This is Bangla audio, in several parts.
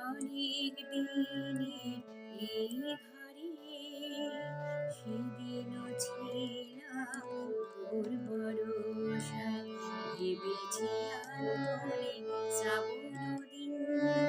অনেক দিনে এই ঘরে সেদিন ছিলাম তোর ভরসা ভেবেছি আন্তরে শ্রাবণ দিন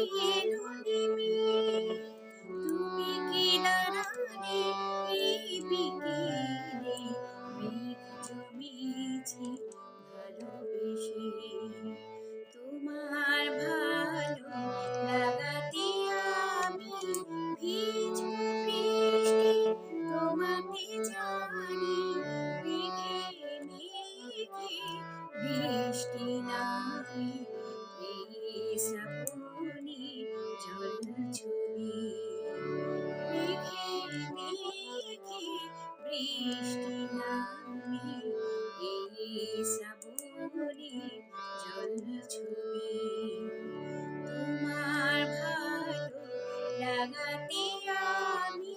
लिए জগতে আমি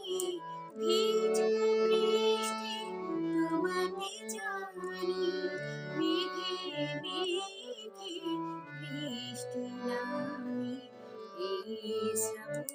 ভিজব বৃষ্টি তোমাতে জানি মেঘে মেঘে বৃষ্টি নামে এই সব